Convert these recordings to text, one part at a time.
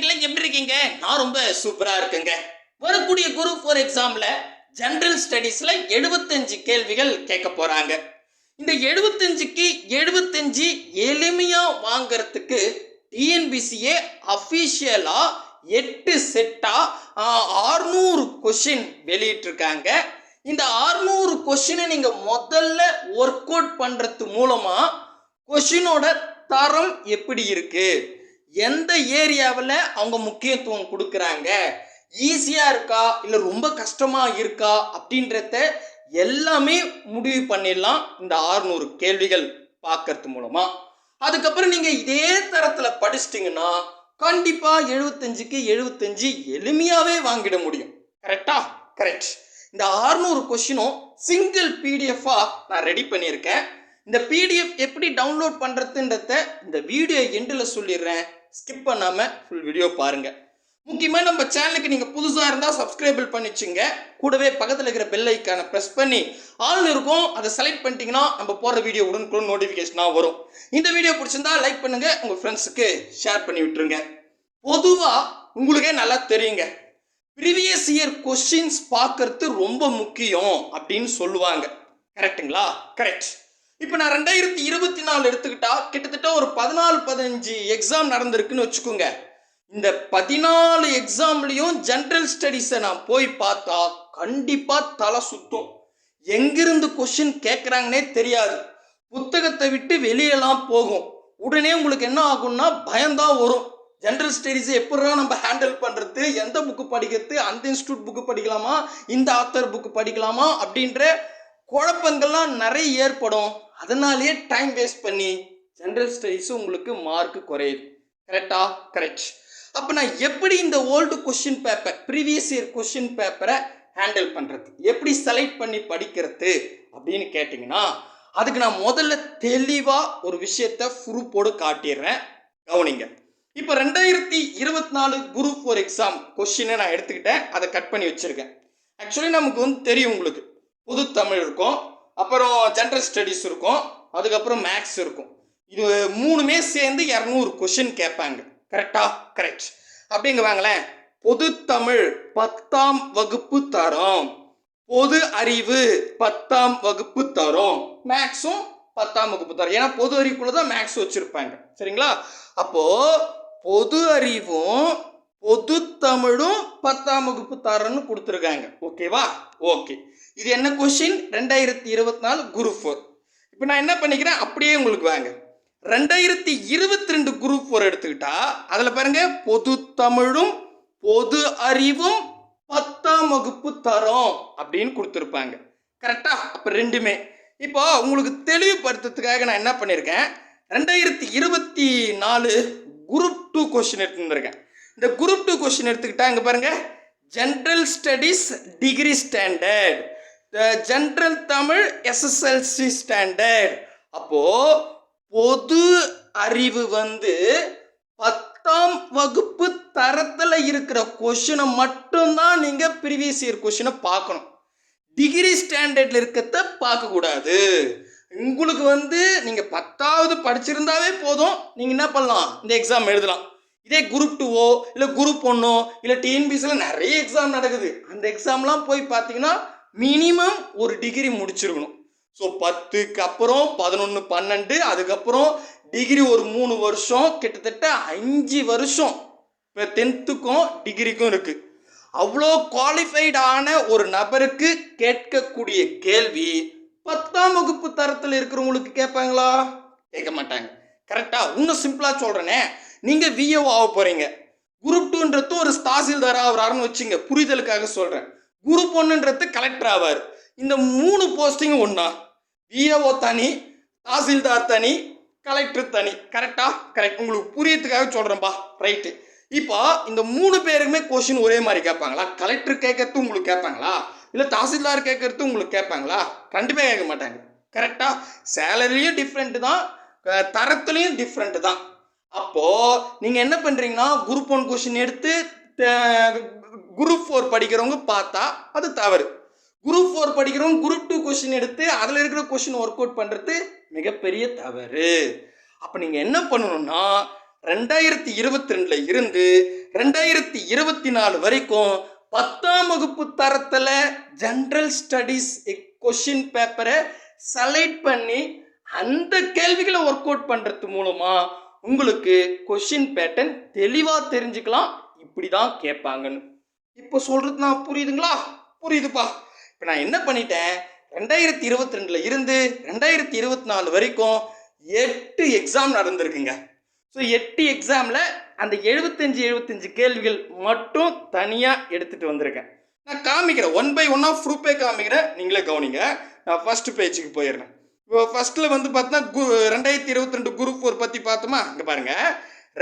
விளையாட்டுக்கெல்லாம் எப்படி இருக்கீங்க? நான் ரொம்ப சூப்பரா இருக்குங்க. வரக்கூடிய குரூப் ஃபோர் எக்ஸாம்ல ஜெனரல் ஸ்டடீஸ்ல எழுபத்தஞ்சு கேள்விகள் கேட்க போறாங்க. இந்த எழுபத்தஞ்சுக்கு எழுபத்தஞ்சு எளிமையா வாங்கறதுக்கு டிஎன்பிசிஏ அஃபிஷியலா எட்டு செட்டா ஆறுநூறு கொஷின் வெளியிட்டிருக்காங்க. இந்த ஆறுநூறு கொஷினை நீங்க முதல்ல ஒர்க் அவுட் பண்றது மூலமா கொஷினோட தரம் எப்படி இருக்கு? எந்த ஏரியாவில் அவங்க முக்கியத்துவம் கொடுக்குறாங்க? ஈஸியாக இருக்கா? இல்லை ரொம்ப கஷ்டமாக இருக்கா? அப்படின்றத எல்லாமே முடிவு பண்ணிடலாம். இந்த ஆறுநூறு கேள்விகள் பார்க்கறது மூலமா. அதுக்கப்புறம் நீங்கள் இதே தரத்தில் படிச்சிட்டிங்கன்னா கண்டிப்பாக எழுபத்தஞ்சுக்கு எழுபத்தஞ்சு எளிமையாகவே வாங்கிட முடியும். கரெக்டா கரெக்ட் இந்த ஆறுநூறு கொஷினும் சிங்கிள் பிடிஎஃபாக நான் ரெடி பண்ணியிருக்கேன். இந்த பிடிஎஃப் எப்படி டவுன்லோட் பண்ணுறதுன்றத இந்த வீடியோ எண்டில் சொல்லிடுறேன். ஸ்கிப் பண்ணாமல் ஃபுல் வீடியோ பாருங்கள் முக்கியமாக நம்ம சேனலுக்கு நீங்கள் புதுசாக இருந்தால் சப்ஸ்கிரைபிள் பண்ணிச்சுங்க. கூடவே பக்கத்தில் இருக்கிற பெல் ஐக்கானை ப்ரெஸ் பண்ணி ஆள் இருக்கும். அதை செலக்ட் பண்ணிட்டீங்கன்னா நம்ம போடுற வீடியோ உடனுக்குள்ள நோட்டிஃபிகேஷனாக வரும். இந்த வீடியோ பிடிச்சிருந்தா லைக் பண்ணுங்கள் உங்கள் ஃப்ரெண்ட்ஸுக்கு ஷேர் பண்ணி விட்டுருங்க. பொதுவாக உங்களுக்கே நல்லா தெரியுங்க. ப்ரீவியஸ் இயர் கொஸ்டின்ஸ் பார்க்கறது ரொம்ப முக்கியம் அப்படின்னு சொல்லுவாங்க. கரெக்ட்டுங்களா கரெக்ட் இப்போ நான் ரெண்டாயிரத்தி இருபத்தி நாலு எடுத்துக்கிட்டா கிட்டத்தட்ட ஒரு பதினாலு பதினஞ்சு எக்ஸாம் நடந்திருக்குன்னு வச்சுக்கோங்க. இந்த பதினாலு எக்ஸாம்லேயும் ஜென்ரல் ஸ்டடீஸை நான் போய் பார்த்தா கண்டிப்பாக தலை சுத்தும். எங்கிருந்து கொஷின் கேட்குறாங்கன்னே தெரியாது. புத்தகத்தை விட்டு வெளியெல்லாம் போகும். உடனே உங்களுக்கு என்ன ஆகும்னா பயம்தான் வரும். ஜென்ரல் ஸ்டடீஸை எப்படா நம்ம ஹேண்டில் பண்ணுறது எந்த புக்கு படிக்கிறது அந்த இன்ஸ்டியூட் புக்கு படிக்கலாமா இந்த ஆத்தர் புக்கு படிக்கலாமா அப்படின்ற குழப்பங்கள்லாம் நிறைய ஏற்படும். அதனாலேயே டைம் வேஸ்ட் பண்ணி ஜென்ரல் ஸ்டடீஸ் உங்களுக்கு மார்க் குறையுது. கரெக்டா கரெக்ட் அப்போ நான் எப்படி இந்த old question paper previous year question பேப்பரை ஹேண்டில் பண்ணுறது எப்படி செலக்ட் பண்ணி படிக்கிறது? அப்படின்னு கேட்டிங்கன்னா அதுக்கு நான் முதல்ல தெளிவாக ஒரு விஷயத்த ப்ரூஃபோடு காட்டிடுறேன். கவனிங்க. இப்போ ரெண்டாயிரத்தி இருபத்தி நாலு குரூப் ஃபோர் எக்ஸாம் கொஷினை நான் எடுத்துக்கிட்டேன். அதை கட் பண்ணி வச்சுருக்கேன். ஆக்சுவலி நமக்கு வந்து தெரியும் உங்களுக்கு. புது தமிழ் இருக்கும். அப்புறம் ஜென்ரல் ஸ்டடீஸ் இருக்கும். அதுக்கப்புறம் மேக்ஸ் இருக்கும். இது மூணுமே சேர்ந்து இரநூறு கொஷின் கேட்பாங்க. கரெக்டா கரெக்ட் அப்படிங்க வாங்களேன் பொது தமிழ் பத்தாம் வகுப்பு தரம். பொது அறிவு பத்தாம் வகுப்பு தரும். மேக்ஸும் பத்தாம் வகுப்பு தரும். ஏன்னா பொது அறிவுக்குள்ள தான் மேக்ஸ் வச்சிருப்பாங்க. சரிங்களா? அப்போ பொது அறிவும் பொது தமிழும் பத்தாம் வகுப்பு தரம்னு கொடுத்துருக்காங்க. ஓகேவா? ஓகே. இது என்ன கொஷின் ரெண்டாயிரத்தி இருபத்தி நாலு குரூப் ஃபோர் இப்போ நான் என்ன பண்ணிக்கிறேன்? அப்படியே உங்களுக்கு வாங்க. ரெண்டாயிரத்தி இருபத்தி ரெண்டு குரூப் ஃபோர் எடுத்துக்கிட்டா அதில் பாருங்க பொது தமிழும் பொது அறிவும் பத்தாம் வகுப்பு தரம் அப்படின்னு கொடுத்துருப்பாங்க. கரெக்டா அப்போ ரெண்டுமே. இப்போ உங்களுக்கு தெளிவுபடுத்துறதுக்காக நான் என்ன பண்ணியிருக்கேன் ரெண்டாயிரத்தி இருபத்தி நாலு குரூப் டூ கொஸ்டின் எடுத்துருக்கேன் இந்த குரூப் டூ கொஸ்டின் எடுத்துக்கிட்டா இங்கே பாருங்க. General studies degree standard general Tamil SSLC standard அப்போது பொது அறிவு வந்து பத்தாம் வகுப்பு தரத்தில் இருக்கிற கொஷினை மட்டும்தான் நீங்கள் ப்ரீவியஸ் இயர் கொஷினை பார்க்கணும். டிகிரி ஸ்டாண்டர்டில் இருக்கிறத பார்க்கக்கூடாது. உங்களுக்கு வந்து நீங்கள் பத்தாவது படிச்சிருந்தாவே போதும். நீங்கள் என்ன பண்ணலாம்? இந்த எக்ஸாம் எழுதலாம். இதே குரூப் டூவோ இல்லை குரூப் ஒன்னோ இல்லை டிஎன்பிசியில் நிறைய எக்ஸாம் நடக்குது. அந்த எக்ஸாம்லாம் போய் பார்த்தீங்கன்னா மினிமம் ஒரு டிகிரி முடிச்சிருக்கணும். ஸோ பத்துக்கு அப்புறம் பதினொன்று பன்னெண்டு அதுக்கப்புறம் டிகிரி ஒரு மூணு வருஷம் கிட்டத்தட்ட அஞ்சு வருஷம். இப்போ டென்த்துக்கும் டிகிரிக்கும் இருக்குது அவ்வளோ குவாலிஃபைடான ஒரு நபருக்கு கேட்கக்கூடிய கேள்வி பத்தாம் வகுப்பு தரத்தில் இருக்கிறவங்களுக்கு கேட்பாங்களா? கேட்க மாட்டாங்க. கரெக்டாக இன்னும் சிம்பிளாக சொல்கிறேனே நீங்கள் விஏஓ ஆக போகிறீங்க குரூப் டூன்றது ஒரு தாசில்தார் ஆகிறாருன்னு வச்சுங்க. புரிதலுக்காக சொல்கிறேன் குரூப் ஒன்றுன்றது கலெக்டர் ஆவார். இந்த மூணு போஸ்டிங்கும் ஒன்றா விஏஓ தனி தாசில்தார் தனி கலெக்டர் தனி. கரெக்டா கரெக்ட் உங்களுக்கு புரியத்துக்காக சொல்கிறேன்ப்பா ரைட்டு இப்போ இந்த மூணு பேருக்குமே கொஷின் ஒரே மாதிரி கேட்பாங்களா? கலெக்டர் கேட்கறது உங்களுக்கு கேட்பாங்களா? இல்லை தாசில்தார் கேட்கறது உங்களுக்கு கேட்பாங்களா? கண்டிப்பாக கேட்க மாட்டாங்க. கரெக்டாக சேலரியும் டிஃப்ரெண்ட்டு தான். தரத்துலேயும் டிஃப்ரெண்ட்டு தான். அப்போது நீங்கள் என்ன பண்ணுறீங்கன்னா குரூப் ஒன் கொஷின் எடுத்து குரூப் ஃபோர் படிக்கிறவங்க பார்த்தா அது தவறு. குரூப் ஃபோர் படிக்கிறவங்க குரூப் டூ கொஷின் எடுத்து அதில் இருக்கிற கொஷின் ஒர்க் அவுட் பண்ணுறது மிகப்பெரிய தவறு. அப்போ நீங்கள் என்ன பண்ணணும்னா ரெண்டாயிரத்தி இருபத்தி ரெண்டில் இருந்து ரெண்டாயிரத்தி இருபத்தி நாலு வரைக்கும் பத்தாம் வகுப்பு தரத்தில் ஜென்ரல் ஸ்டடீஸ் கொஷின் பேப்பரை செலக்ட் பண்ணி அந்த கேள்விகளை ஒர்க் அவுட் பண்ணுறது மூலமாக உங்களுக்கு கொஷின் பேட்டர்ன் தெளிவாக தெரிஞ்சுக்கலாம். இப்படி தான் கேட்பாங்கன்னு. இப்போ சொல்கிறது நான் புரியுதுங்களா? புரியுதுப்பா. இப்போ நான் என்ன பண்ணிட்டேன்? ரெண்டாயிரத்தி இருபத்தி ரெண்டில் இருந்து ரெண்டாயிரத்தி இருபத்தி நாலு வரைக்கும் எட்டு எக்ஸாம் நடந்திருக்குங்க. ஸோ எட்டு எக்ஸாமில் அந்த எழுபத்தஞ்சு எழுபத்தஞ்சு கேள்விகள் மட்டும் தனியாக எடுத்துகிட்டு வந்திருக்கேன். நான் காமிக்கிறேன். ஒன் பை ஒன்னாக ப்ரூஃபே காமிக்கிறேன். நீங்களே கவனிங்க. நான் ஃபஸ்ட்டு பேஜுக்கு போயிடுறேன். இப்போ ஃபர்ஸ்ட்டில் வந்து பார்த்தோன்னா கு ரெண்டாயிரத்தி இருபத்தி ரெண்டு குரூப் ஃபோர் பற்றி பார்த்தோமா? இங்கே பாருங்கள்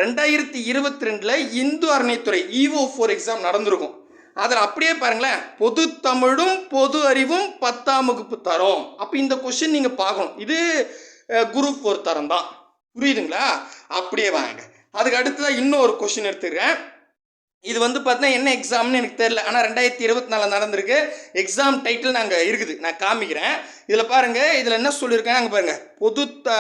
ரெண்டாயிரத்தி இருபத்தி ரெண்டில் இந்து அறநிலைத்துறை இஓ ஃபோர் எக்ஸாம் நடந்திருக்கும். அதில் அப்படியே பாருங்களேன் பொது தமிழும் பொது அறிவும் பத்தாம் வகுப்பு தரம். அப்போ இந்த கொஷின் நீங்கள் பார்க்கணும். இது குரூப் ஃபோர் தரம் தான். புரியுதுங்களா? அப்படியே வாங்க. அதுக்கு அடுத்ததாக இன்னொரு கொஷின் எடுத்துக்கிறேன். இது வந்து பார்த்தீங்கன்னா என்ன எக்ஸாம்னு எனக்கு தெரியல. ஆனால் ரெண்டாயிரத்தி இருபத்தி நாலில் நடந்திருக்கு. எக்ஸாம் டைட்டில் நாங்கள் இருக்குது. நான் காமிக்கிறேன். இதில் பாருங்கள் இதில் என்ன சொல்லியிருக்கேன் அங்கே பாருங்கள் பொது த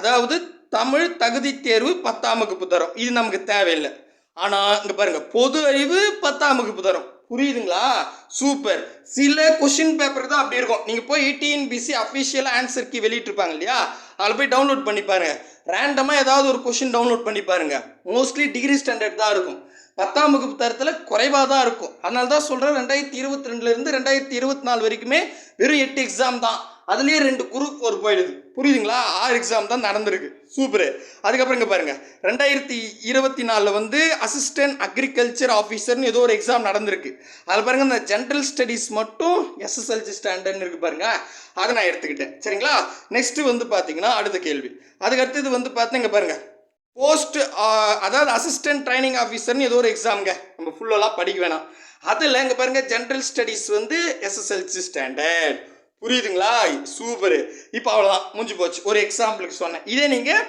அதாவது தமிழ் தகுதி தேர்வு பத்தாம் வகுப்பு தரம். இது நமக்கு தேவையில்லை. ஆனால் இங்கே பாருங்கள் பொது அறிவு பத்தாம் வகுப்பு தரம். புரியுதுங்களா? சூப்பர் சில கொஷின் பேப்பர் தான் அப்படி இருக்கும். நீங்கள் போய் டிஎன்பிசி அஃபிஷியலாக ஆன்சர் கீ வெளியிட்டிருப்பாங்க இல்லையா? அதில் போய் டவுன்லோட் பண்ணி பாருங்கள் ரேண்டமாக ஏதாவது ஒரு கொஷின் டவுன்லோட் பண்ணி பாருங்கள் மோஸ்ட்லி டிகிரி ஸ்டாண்டர்ட் தான் இருக்கும். பத்தாம் வகுப்பு தரத்தில் குறைவாக தான் இருக்கும். அதனால தான் சொல்கிறேன் ரெண்டாயிரத்தி இருபத்தி ரெண்டுலேருந்து ரெண்டாயிரத்தி இருபத்தி நாலு வரைக்குமே வெறும் எட்டு எக்ஸாம் தான். அதுலேயே ரெண்டு குரூப் ஒரு போயிடுது புரியுதுங்களா? ஆறு எக்ஸாம் தான் நடந்திருக்கு. சூப்பரு அதுக்கப்புறம் இங்கே பாருங்கள் ரெண்டாயிரத்தி இருபத்தி நாலில் வந்து அசிஸ்டன்ட் அக்ரிகல்ச்சர் ஆஃபீஸர்னு ஏதோ ஒரு எக்ஸாம் நடந்திருக்கு. அதில் பாருங்கள் இந்த ஜென்ரல் ஸ்டடீஸ் மட்டும் எஸ்எஸ்எல்சி ஸ்டாண்டர்ட்னு இருக்குது பாருங்கள் அதை நான் எடுத்துக்கிட்டேன். சரிங்களா? நெக்ஸ்ட்டு வந்து பார்த்தீங்கன்னா அடுத்த கேள்வி. அதுக்கு அடுத்தது வந்து பார்த்தீங்க பாருங்கள் போஸ்ட் அதாவது அசிஸ்டன்ட் ட்ரைனிங் ஆஃபீஸர்னு ஏதோ ஒரு எக்ஸாம்ங்க நம்ம ஃபுல்லெல்லாம் படிக்க வேணாம். அதில் இங்கே பாருங்கள் ஜென்ரல் ஸ்டடீஸ் வந்து எஸ்எஸ்எல்சி ஸ்டாண்டர்ட் புரியுதுங்களா? சூப்பரு. இப்போ அவ்வளோதான் முடிஞ்சு போச்சு. ஒரு எக்ஸாம்பிளுக்கு சொன்னேன். இதே நீங்கள்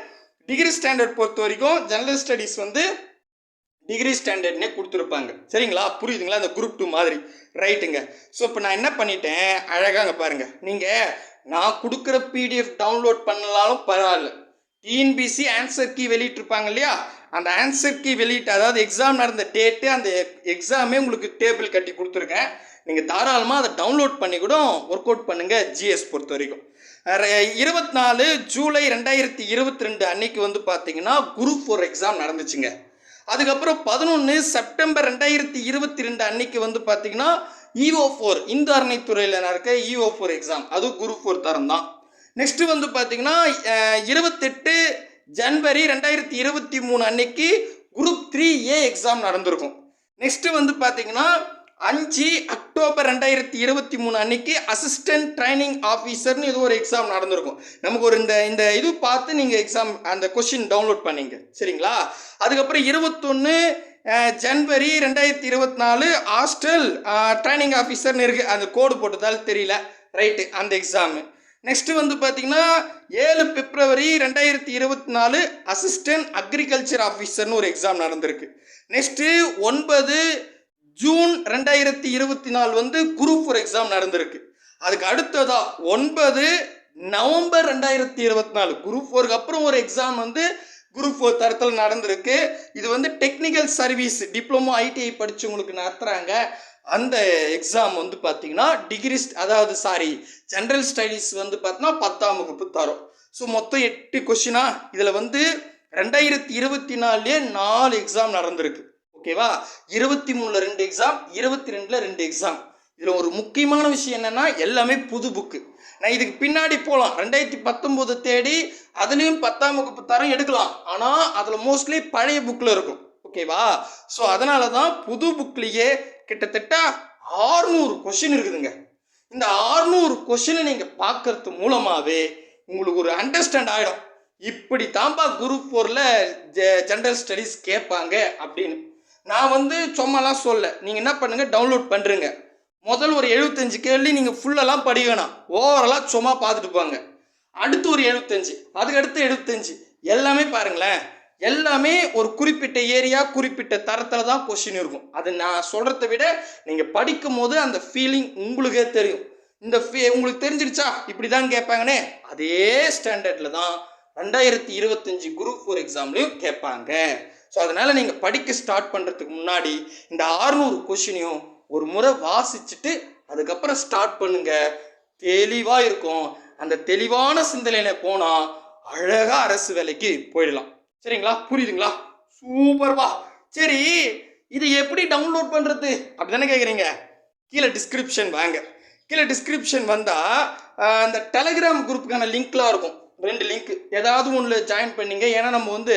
டிகிரி ஸ்டாண்டர்ட் பொறுத்த வரைக்கும் ஜென்ரல் ஸ்டடீஸ் வந்து டிகிரி ஸ்டாண்டர்ட்னே கொடுத்துருப்பாங்க. சரிங்களா? புரியுதுங்களா? அந்த குரூப் டூ மாதிரி. ரைட்டுங்க ஸோ இப்போ நான் என்ன பண்ணிட்டேன்? அழகாங்க பாருங்கள் நீங்கள் நான் கொடுக்குற பிடிஎஃப் டவுன்லோட் பண்ணலாலும் பரவாயில்ல. டிஎன்பிசி ஆன்சர் கீ வெளியிட்டிருப்பாங்க இல்லையா? அந்த ஆன்சர் கீ வெளியிட்டு அதாவது எக்ஸாம் நடந்த டேட்டு அந்த எக்ஸாமே உங்களுக்கு டேபிள் கட்டி கொடுத்துருக்கேன். நீங்கள் தாராளமாக அதை டவுன்லோட் பண்ணி கூட ஒர்க் அவுட் பண்ணுங்கள் ஜிஎஸ் பொறுத்த வரைக்கும். இருபத்தி நாலு ஜூலை ரெண்டாயிரத்தி இருபத்தி ரெண்டு அன்னைக்கு வந்து பார்த்தீங்கன்னா குரூப் ஃபோர் எக்ஸாம் நடந்துச்சுங்க. அதுக்கப்புறம் பதினொன்று செப்டம்பர் ரெண்டாயிரத்தி இருபத்தி ரெண்டு அன்னைக்கு வந்து பார்த்தீங்கன்னா இஓ ஃபோர் இந்து அறநிலைத்துறையில் நடக்க இஓ ஃபோர் எக்ஸாம் அது குரூப் ஃபோர் தரம் தான். நெக்ஸ்ட்டு வந்து பார்த்தீங்கன்னா இருபத்தெட்டு ஜனவரி ரெண்டாயிரத்தி இருபத்தி மூணு அன்னைக்கு குரூப் த்ரீ ஏ எக்ஸாம் நடந்திருக்கும். நெக்ஸ்ட்டு வந்து பார்த்தீங்கன்னா அஞ்சு அக்டோபர் ரெண்டாயிரத்தி இருபத்தி மூணு அன்னைக்கு அசிஸ்டன்ட் ட்ரைனிங் ஆஃபீஸர்னு ஏதோ ஒரு எக்ஸாம் நடந்திருக்கும். நமக்கு ஒரு இந்த இந்த இது பார்த்து நீங்கள் எக்ஸாம் அந்த கொஷின் டவுன்லோட் பண்ணீங்க. சரிங்களா? அதுக்கப்புறம் இருபத்தொன்று ஜனவரி ரெண்டாயிரத்தி இருபத்தி நாலு ஹாஸ்டல் ட்ரைனிங் ஆஃபீஸர்னு இருக்குது அந்த கோடு போட்டதால் தெரியல. ரைட்டு அந்த எக்ஸாமு நெக்ஸ்ட்டு வந்து பார்த்தீங்கன்னா ஏழு பிப்ரவரி ரெண்டாயிரத்தி இருபத்தி நாலு அசிஸ்டன்ட் அக்ரிகல்ச்சர் ஆஃபீஸர்னு ஒரு எக்ஸாம் நடந்திருக்கு. நெக்ஸ்ட்டு ஒன்பது ஜூன் ரெண்டாயிரத்தி இருபத்தி நாலு வந்து குரூப் ஃபோர் எக்ஸாம் நடந்திருக்கு. அதுக்கு அடுத்ததா ஒன்பது நவம்பர் ரெண்டாயிரத்தி இருபத்தி நாலு. குரூப் ஃபோருக்கு அப்புறம் ஒரு எக்ஸாம் வந்து குரூப் ஃபோர் தரத்தில் நடந்திருக்கு. இது வந்து டெக்னிக்கல் சர்வீஸ் டிப்ளமோ ஐடிஐ படித்தவங்களுக்கு நடத்துகிறாங்க அந்த எக்ஸாம் வந்து பார்த்தீங்கன்னா டிகிரி அதாவது சாரி ஜென்ரல் ஸ்டடீஸ் வந்து பார்த்தீங்கன்னா பத்தாம் வகுப்பு தரும். ஸோ மொத்தம் எட்டு கொஷினா இதில் வந்து ரெண்டாயிரத்தி இருபத்தி நாலுலேயே நாலு எக்ஸாம் நடந்திருக்கு. ஓகேவா இருபத்தி மூணில் ரெண்டு எக்ஸாம் இருபத்தி ரெண்டில் ரெண்டு எக்ஸாம் இதில் ஒரு முக்கியமான விஷயம் என்னென்னா எல்லாமே புது புக்கு நான் இதுக்கு பின்னாடி போகலாம் ரெண்டாயிரத்தி பத்தொம்போது தேடி அதுலேயும் பத்தாம் வகுப்பு தரம் எடுக்கலாம். ஆனால் அதில் மோஸ்ட்லி பழைய புக்கில் இருக்கும். ஓகேவா ஸோ அதனால தான் புது புக்லேயே கிட்டத்தட்ட ஆறுநூறு கொஷின் இருக்குதுங்க. இந்த ஆறுநூறு கொஷினை நீங்கள் பார்க்கறது மூலமாகவே உங்களுக்கு ஒரு அண்டர்ஸ்டாண்ட் ஆகிடும் இப்படி தாம்பா குரூப் ஃபோரில் ஜென்ரல் ஸ்டடீஸ் கேட்பாங்க அப்படின்னு. நான் வந்து சும்மாலாம் சொல்ல நீங்கள் என்ன பண்ணுங்கள் டவுன்லோட் பண்ணுறீங்க முதல் ஒரு எழுபத்தஞ்சு கேள்வி நீங்கள் ஃபுல்லெல்லாம் படிக்க வேணாம். ஓவரலாக சும்மா பார்த்துட்டு போங்க. அடுத்து ஒரு எழுபத்தஞ்சு அதுக்கடுத்து எழுபத்தஞ்சு எல்லாமே பாருங்களேன். எல்லாமே ஒரு குறிப்பிட்ட ஏரியா குறிப்பிட்ட தரத்தில் தான் கொஷின் இருக்கும். அது நான் சொல்கிறத விட நீங்கள் படிக்கும் போது அந்த ஃபீலிங் உங்களுக்கே தெரியும். இந்த ஃபீ உங்களுக்கு தெரிஞ்சிருச்சா? இப்படி தான் கேட்பாங்கன்னே. அதே ஸ்டாண்டர்டில் தான் ரெண்டாயிரத்தி இருபத்தஞ்சி குரூப் ஃபோர் எக்ஸாம்லையும் கேட்பாங்க. ஸோ அதனால் நீங்கள் படிக்க ஸ்டார்ட் பண்ணுறதுக்கு முன்னாடி இந்த ஆறுநூறு கொஷினையும் ஒரு முறை வாசிச்சுட்டு அதுக்கப்புறம் ஸ்டார்ட் பண்ணுங்கள் தெளிவாக இருக்கும். அந்த தெளிவான சிந்தனையில் போனால் அழகாக அரசு வேலைக்கு போயிடலாம். சரிங்களா? புரியுதுங்களா? சூப்பர்வா சரி இது எப்படி டவுன்லோட் பண்ணுறது அப்படி தானே கேட்குறீங்க கீழே டிஸ்கிரிப்ஷன் வாங்க. கீழே டிஸ்கிரிப்ஷன் வந்தால் அந்த டெலகிராம் குரூப்புக்கான லிங்க்லாம் இருக்கும். ரெண்டு லிங்க் ஏதாவது ஒன்றில் ஜாயின் பண்ணிங்க. ஏன்னா நம்ம வந்து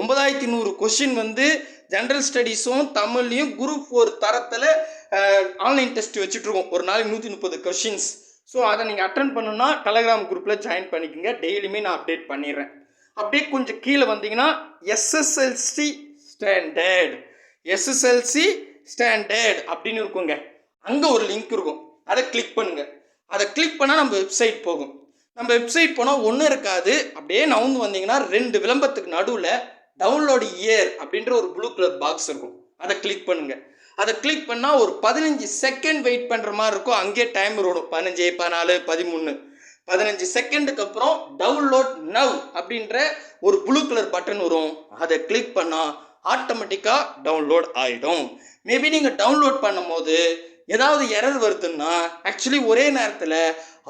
ஒன்பதாயிரத்தி நூறு கொஷின் வந்து ஜென்ரல் ஸ்டடீஸும் தமிழ்லையும் குரூப் ஃபோர் தரத்தில் ஆன்லைன் டெஸ்ட் வச்சுட்ருக்கோம் ஒரு நாளைக்கு நூற்றி முப்பது கொஷின்ஸ் ஸோ அதை நீங்கள் அட்டன் பண்ணணும்னா டெலகிராம் குரூப்பில் ஜாயின் பண்ணிக்கோங்க. டெய்லியுமே நான் அப்டேட் பண்ணிடுறேன். அப்படியே கொஞ்சம் கீழே வந்தீங்கன்னா எஸ்எஸ்எல்சி ஸ்டாண்டர்ட் எஸ்எஸ்எல்சி ஸ்டாண்டர்ட் அப்படின்னு இருக்குங்க. அங்கே ஒரு லிங்க் இருக்கும். அதை கிளிக் பண்ணுங்கள் அதை கிளிக் பண்ணால் நம்ம வெப்சைட் போகும். நம்ம வெப்சைட் போனால் ஒன்றும் இருக்காது. அப்படியே நவுந்து வந்தீங்கன்னா ரெண்டு விளம்பரத்துக்கு நடுவில் டவுன்லோடு இயர் அப்படின்ற ஒரு ப்ளூ கலர் பாக்ஸ் இருக்கும். அதை கிளிக் பண்ணுங்க. அதை கிளிக் பண்ணால் ஒரு பதினஞ்சு செகண்ட் வெயிட் பண்ணுற மாதிரி இருக்கும். அங்கேயே டைம் ஓடும். பதினஞ்சு பதினாலு பதிமூணு. பதினஞ்சு செகண்டுக்கு அப்புறம் டவுன்லோட் நவ் அப்படின்ற ஒரு ப்ளூ கலர் பட்டன் வரும். அதை கிளிக் பண்ணால் ஆட்டோமேட்டிக்காக டவுன்லோட் ஆகிடும் மேபி நீங்கள் டவுன்லோட் பண்ணும்போது ஏதாவது எரர் வருதுன்னா ஆக்சுவலி ஒரே நேரத்தில்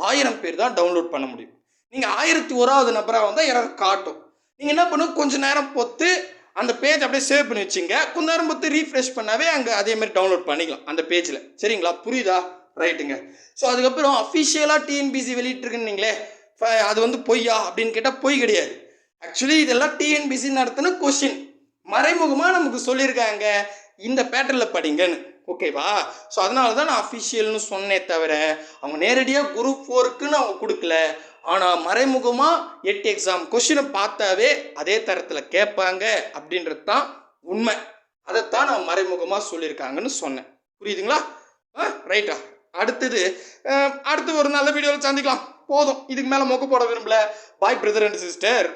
ஆயிரம் பேர் தான் டவுன்லோட் பண்ண முடியும். நீங்கள் ஆயிரத்தி ஓராவது நபராக வந்தால் எரர் காட்டும். நீங்கள் என்ன பண்ணும் கொஞ்சம் நேரம் பொறுத்து அந்த பேஜ் அப்படியே சேவ் பண்ணி வச்சுங்க. கொஞ்ச நேரம் பொறுத்து ரீஃப்ரெஷ் பண்ணாவே அங்கே அதே மாதிரி டவுன்லோட் பண்ணிக்கலாம் அந்த பேஜில் சரிங்களா? புரியுதா? ரைட்டுங்க ஸோ அதுக்கப்புறம் அஃபிஷியலாக டிஎன்பிசி வெளியிட்டிருக்குன்னீங்களே ஃப- அது வந்து பொய்யா அப்படின்னு கேட்டால் பொய் கிடையாது. ஆக்சுவலி இதெல்லாம் டிஎன்பிசி நடத்தின கொஷின் மறைமுகமாக நமக்கு சொல்லியிருக்காங்க இந்த பேட்டர்னில் படிங்கன்னு. ஓகேவா ஸோ அதனால தான் நான் அஃபிஷியல்னு சொன்னே தவிர அவங்க நேரடியாக குரூப் ஃபோருக்குன்னு அவங்க கொடுக்கல. ஆனால் மறைமுகமாக எட்டு எக்ஸாம் கொஷினை பார்த்தாவே அதே தரத்தில் கேட்பாங்க அப்படின்றது தான் உண்மை. அதைத்தான் நான் மறைமுகமாக சொல்லியிருக்காங்கன்னு சொன்னேன். புரியுதுங்களா? ஆ ரைட்டா அடுத்தது அடுத்து ஒரு நல்ல வீடியோவில் சந்திக்கலாம். போதும். இதுக்கு மேலே மொக்க போட விரும்பல. பாய் பிரதர் அண்ட் சிஸ்டர்